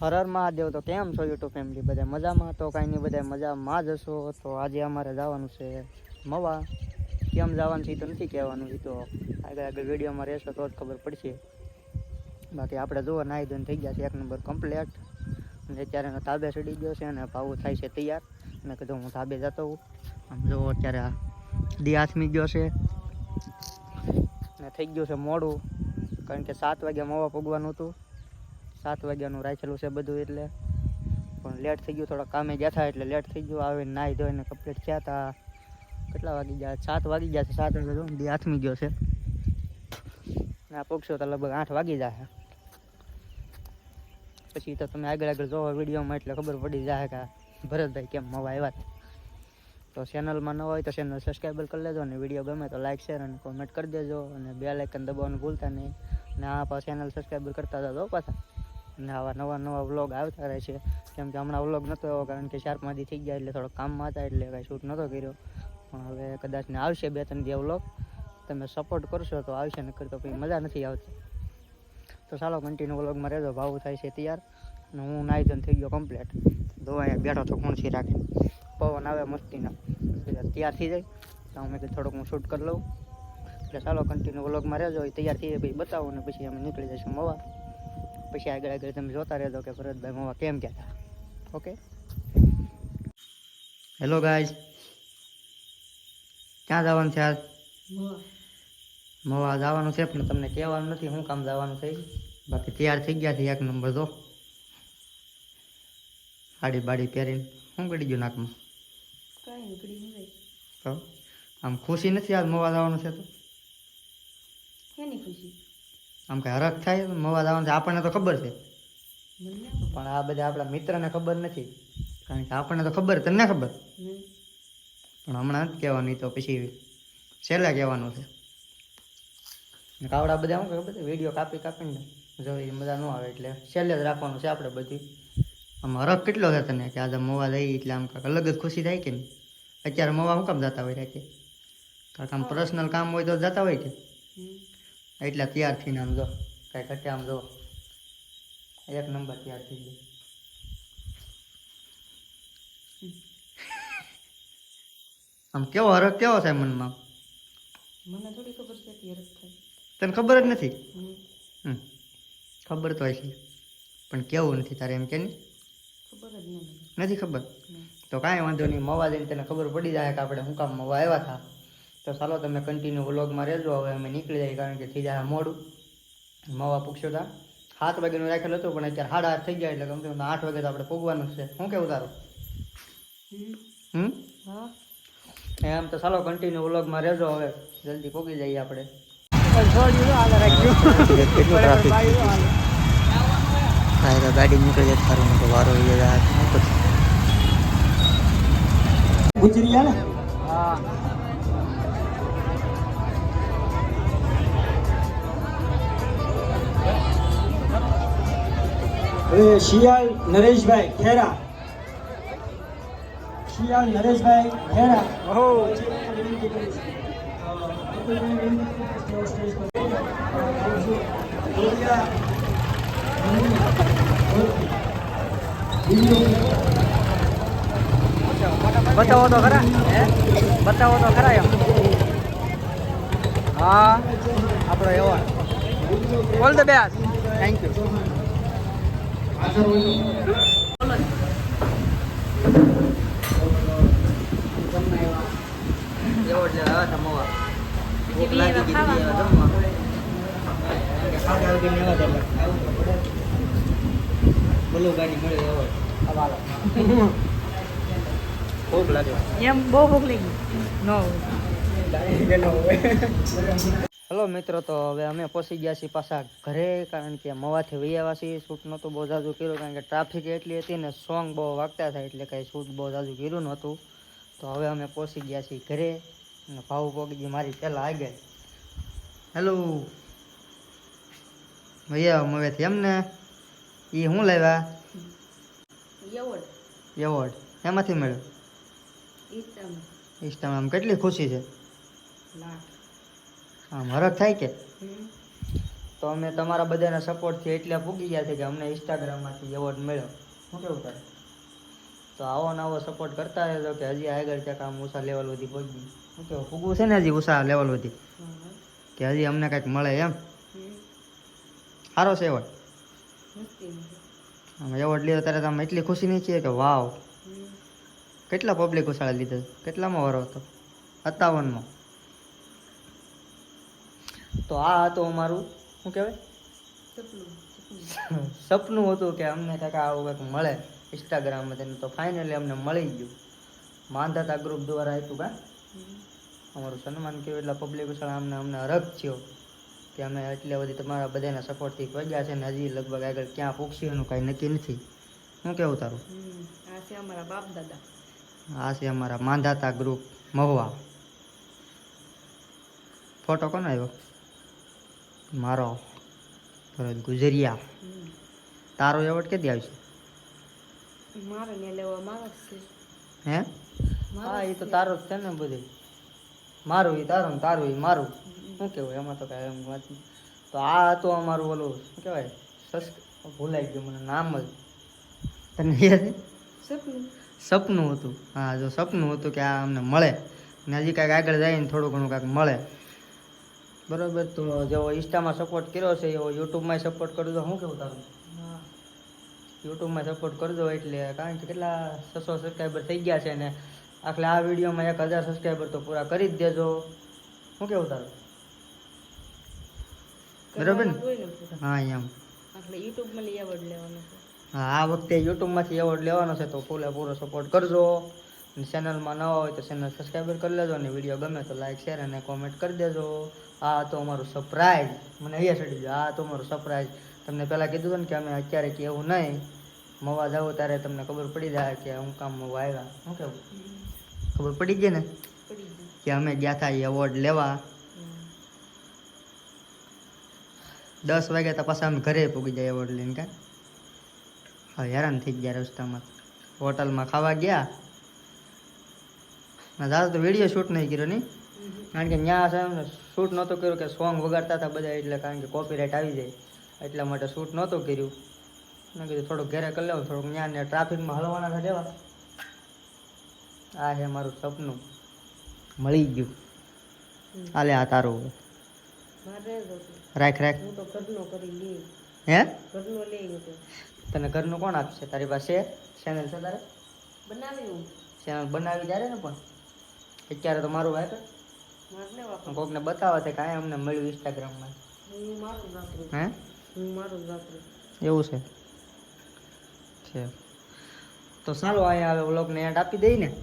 હર હર મહાદેવ તો કેમ છો યુટ્યુબ ફેમિલી બધા મજામાં? તો કાંઈ નહીં, બધા મજામાં જ હશો. તો આજે અમારે જવાનું છે મવા. કેમ જવાનું છે તો નથી કહેવાનું, એ તો આગળ આગળ વિડીયોમાં રહેશો તો જ ખબર પડશે. બાકી આપણે જુઓ, નાહી ધોઈને થઈ ગયા છે, એક નંબર કમ્પ્લેટ અને અત્યારે એનો તાબે ચડી ગયો છે અને ભાવો થાય છે તૈયાર. મેં કીધું હું તાબે જતો હોઉં. આમ જુઓ, અત્યારે દી હાથમી ગયો છે. ને થઈ ગયું છે મોડું. કારણ કે સાત વાગ્યા મવા પગવાનું હતું. સાત વાગ્યાનું રાખેલું છે બધું એટલે. પણ લેટ થઈ ગયું થોડા કામે ગયા હતા એટલે લેટ થઈ ગયું. આવીને નાહી ધોઈને કમ્પ્લીટ થયા હતા. કેટલા વાગી ગયા? સાત વાગી ગયા છે, સાત વાગે બે હાથમી ગયો છે. આ પક્ષો તો લગભગ આઠ વાગી જાય પછી તો તમે આગળ આગળ જોવો વિડીયોમાં એટલે ખબર પડી જાય કે ભરતભાઈ કેમ મવા આવ્યા હતા તો ચેનલમાં ન હોય તો ચેનલ સબસ્ક્રાઈબર કરી લેજો અને વીડિયો ગમે તો લાઈક શેર અને કોમેન્ટ કરી દેજો. અને બે લાઇકન દબાવવાનું ભૂલતા નહીં. અને આ ચેનલ સબસ્ક્રાઈબર કરતા જજો પાછા. અને આવા નવા નવા વ્લોગ આવતા રહે છે. કેમ કે હમણાં વ્લોગ નહોતો એવો કારણ કે ચાર પાંચ થઈ ગયા એટલે થોડો કામમાં હતા એટલે કાંઈ શૂટ નહોતો કર્યો. પણ હવે કદાચ ને આવશે બે ત્રણ દી વ્લોગ. તમે સપોર્ટ કરશો તો આવશે, નકર તો પછી મજા નથી આવતી. તો ચાલો કન્ટિન્યુ વ્લોગમાં રહેજો ભાવ થાય છે તૈયાર. અને હું નાહી થઈ ગયો કમ્પ્લેટ અહીંયા બેઠો તો ખૂણસી રાખે પવન આવે મસ્તીના તૈયાર થઈ જાય. તો અમે થોડુંક હું શૂટ કરી લઉં. એટલે ચાલો કન્ટિન્યુ વ્લોગમાં રહેજો, એ તૈયાર થઈ જાય, પછી બતાવો ને પછી અમે નીકળી જઈશું મવા. પછી આગળ આગળ તમે જોતા રહેજો કે ભરતભાઈ મવા કેમ કહેતા ઓકે હેલો ગાઈઝ ક્યાં જવાનું છે આજ? મવા જવાનું છે પણ તમને કહેવાનું નથી શું કામ જવાનું છે બાકી તૈયાર થઈ ગયા છે એક નંબર જો. સાડી બાડી પહેરીને. શું કરી ગયું નાકમાં? આમ ખુશી નથી આજ મવા જવાનું છે તો? એની ખુશી? આમ કઈ હરખ થાય મવા દાવાનું આપણને તો ખબર છે. પણ આ બધા આપણા મિત્રને ખબર નથી. કારણ કે આપણને તો ખબર તને ખબર. પણ હમણાં જ કહેવાનું તો પછી છેલ્લે કહેવાનું છે. કાવડા બધા શું ખબર વીડિયો કાપી કાપીને જો એ મજા ન આવે એટલે છેલ્લે જ રાખવાનું છે આપણે બધી. આમ હરખ કેટલો છે તને કે આજે મવા લઈ એટલે આમ કાંક અલગ જ ખુશી થાય કે નહીં? અત્યારે મવા હું કામ જતા હોય રાખે? કાંક આમ પર્સનલ કામ હોય તો જતા હોય કે. એટલે તૈયાર થઈને આમ જો કાંઈ ઘટે આમ જો એક નંબર તૈયાર થઈ ગયો આમ કેવો હરખ કેવો છે મનમાં? મને થોડી ખબર છે કે હરખ થાય. તને ખબર જ નથી? ખબર તો હશે. પણ કેવું નથી તારે એમ કે ખબર જ નથી. ખબર? તો કાંઈ વાંધો નહીં મવા જઈને તને ખબર પડી જાય કે આપણે હું કામ મવા આવ્યા હતા. તો ચાલો તમે કન્ટિન્યુ વ્લોગમાં રહેજો. હવે અમે નીકળી જાય કારણ કે થઈ જાય મોડું. મવા પૂછ્યો હતા સાત વાગ્યાનું રાખેલું હતું પણ અત્યારે સાડા આઠ થઈ ગયા એટલે કમ સે કમ આઠ વાગે તો આપણે પૂગવાનું છે. શું કેવું તારું? હમ. એમ તો ચાલો કન્ટિન્યુ વ્લોગમાં રહેજો હવે. જલ્દી પૂગી જઈએ આપણે. ગાડી નીકળી જાય સારું તો વારો ગુજરી ને? હા. શિયાળ નરેશભાઈ ખેરા. શિયાળ નરેશભાઈ ખેરા. બતાવો તો ખરા હે? બતાવો તો ખરા એમ. હા આપણો એવો. All the best thank you હવાલો લાગે એમ બહુ ભૂખ લાગી. ન. હેલો મિત્રો તો હવે અમે પહોંચી ગયા છીએ પાછા ઘરે કારણ કે મવાથી વહી આવ્યા છીએ. શૂટ નહોતું બહુ જાજુ કર્યું કારણ કે ટ્રાફિક એટલી હતી ને સોંગ બહુ વાગતા હતા એટલે કાંઈ શૂટ બહુ જાજુ કર્યું નહોતું. તો હવે અમે પહોંચી ગયા છીએ ઘરે અને ભાવ પોગીજી મારી પહેલાં આગળ. હેલો. ભૈયા મવેથી એમને. એ શું લાવ્યા? એવોર્ડ. એમાંથી મળ્યો? ઇન્સ્ટામાં કેટલી ખુશી છે? લાખ. આમ હરખ થાય કે? તો અમે તમારા બધાના સપોર્ટથી એટલા પૂગી ગયા છે કે અમને ઇન્સ્ટાગ્રામમાંથી એવોર્ડ મળ્યો. શું કેવું તારે? તો આવો ને આવો સપોર્ટ કરતા રહેજો કે હજી આગળ ક્યાંક આમ ઉષા લેવલ સુધી પહોંચી. શું કેવું છે ને હજી ઉષા લેવલ સુધી કે હજી અમને કંઈક મળે એમ? સારો છે એવોર્ડ? અમે એવોર્ડ લીધો ત્યારે તમે એટલી ખુશી નહીં છીએ કે વાવ. કેટલા પબ્લિક ઉછાળા લીધા? કેટલામાં વરો હતો? સત્તાવનમાં. તો આ હતું અમારું. શું કહેવાય? સપનું. હતું કે અમને કાંઈક આવું કંઈક મળે. ઇન્સ્ટાગ્રામમાં તેનું તો ફાઇનલી અમને મળી ગયું. માંધાતા ગ્રુપ દ્વારા આપ્યું કા? અમારું સન્માન કેવું એટલે પબ્લિક ઉછાળા અમને અમને હરખ થયો કે અમે એટલે બધી તમારા બધાના સપોર્ટથી પગ્યા છે ને હજી લગભગ આગળ ક્યાં પૂછશે એનું કાંઈ નક્કી નથી. શું કેવું તારું? આ છે અમારા બાપ દાદા આ છે અમારા માંધાતા ગ્રુપ મહુવા. ફોટો કોનો આવ્યો મારો ભરત ગુજરિયા. તારો એવોર્ડ ક્યાંથી આવશે મારે ને લેવા મારા છે. હે? હા એ તો તારો જ છે ને બધું. મારું એ તારું ને તારું એ મારું. શું કેવું એમાં તો કાંઈ એમ વાત તો આ હતું અમારું ઓલું શું કહેવાય સસ ભૂલાઈ ગયું મને નામ જ. તને યાદ સપનું. સપનું હતું. હા જો સપનું હતું કે આ અમને મળે. ને હજી કાંઈક આગળ જાય ને થોડું ઘણું કાંઈક મળે. બરોબર તો જેવો ઇન્સ્ટામાં સપોર્ટ કર્યો છે એવો યુટ્યુબમાં સપોર્ટ કરજો શું કેવું તારું? યુટ્યુબમાં સપોર્ટ કરજો એટલે કારણ કે કેટલા છસો સબસ્ક્રાઈબર થઈ ગયા છે ને આખલે આ વિડીયોમાં એક હજાર સબસ્ક્રાઈબર તો પૂરા કરી જ દેજો. શું કેવું તારું? બરાબર. હા એમ. એટલે યુટ્યુબમાં લઈ એવોર્ડ લેવાનો છે. હા આ વખતે યુટ્યુબમાંથી એવોર્ડ લેવાનો છે તો ફૂલે પૂરો સપોર્ટ કરજો. ચેનલમાં નવા હોય તો ચેનલ સબસ્ક્રાઈબર કરી લેજો અને વીડિયો ગમે તો લાઈક શેર અને કોમેન્ટ કરી દેજો. આ તો અમારું સરપ્રાઈઝ મને અહીંયા ચડી ગયો આ તો અમારું સરપ્રાઈઝ તમને પહેલાં કીધું હતું ને કે અમે અત્યારે કે એવું નહીં. મવા જાવ ત્યારે તમને ખબર પડી જાય કે હું કામ મવા આવ્યા. શું કેવું? ખબર પડી ગઈ ને? કે અમે ગયા હતા એવોર્ડ લેવા. દસ વાગ્યા તો પાછા અમે ઘરે પૂગી જાય એવોર્ડ લઈને કાંઈ. હેરાન થઈ ગયા રસ્તામાં. હોટલમાં ખાવા ગયા. દાદા તો વીડિયો શૂટ નહીં કર્યો નહીં. કારણ કે ત્યાં છે શૂટ નહોતું કર્યું કે સોંગ વગાડતા હતા બધા એટલે કારણ કે કોપીરાઇટ આવી જાય. એટલા માટે શૂટ નહોતું કર્યું. મેં કીધું થોડુંક ઘરે કરી લેવું થોડુંક ત્યાં ને ટ્રાફિકમાં હલવાના છે દેવા. આ છે મારું સપનું. મળી ગયું. હાલે આ તારું. રાખ રાખ. હું તને ઘરનું કોણ આપશે? તારી પાસે ચેનલ છે તારે? બનાવી ચેનલ બનાવી ત્યારે ને પણ? અત્યારે તો મારું ને કોકને બતાવે છે કાંઈ અમને મળ્યું ઇન્સ્ટાગ્રામમાં હું એવું છે? છે. તો ચાલો અહીંયા હવે વ્લોગને એન્ડ આપી દઈ ને.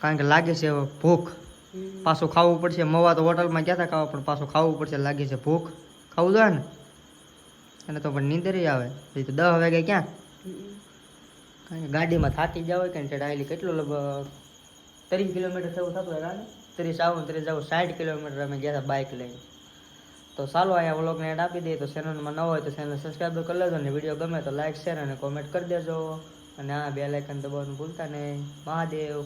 કારણ કે લાગે છે ભૂખ. પાછું ખાવું પડશે. મવા તો હોટલમાં ગયા હતા ખાવા પણ પાછું ખાવું પડશે. લાગે છે ભૂખ. ખાવું જોઈએ ને? અને તો પણ નીંદર આવે. પછી તો દસ વાગે ક્યાં? કારણ કે ગાડીમાં થાકી જાવ કે ડાયલી કેટલો લગભગ ત્રીસ કિલોમીટર થયું થતું હતા ને ત્રીસ આવું ત્રીસ આવું સાઠ કિલોમીટર અમે ગયા હતા બાઇક લઈને. તો ચાલો અહીંયા વ્લોગને એડ આપી દઈએ. તો ચેનલમાં ન હોય તો ચેનલ સબસ્ક્રાઈબ કરી લેજો અને વીડિયો ગમે તો લાઇક શેર અને કોમેન્ટ કરી દેજો. અને આ બે લાઇકન દબાવવાનું ભૂલતા નહીં. મહાદેવ.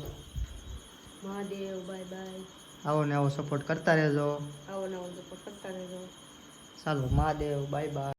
મહાદેવ બાય બાય આવો ને આવો સપોર્ટ કરતા રહેજો. આવો ને આવો સપોર્ટ કરતા રહેજો. ચાલો મહાદેવ બાય બાય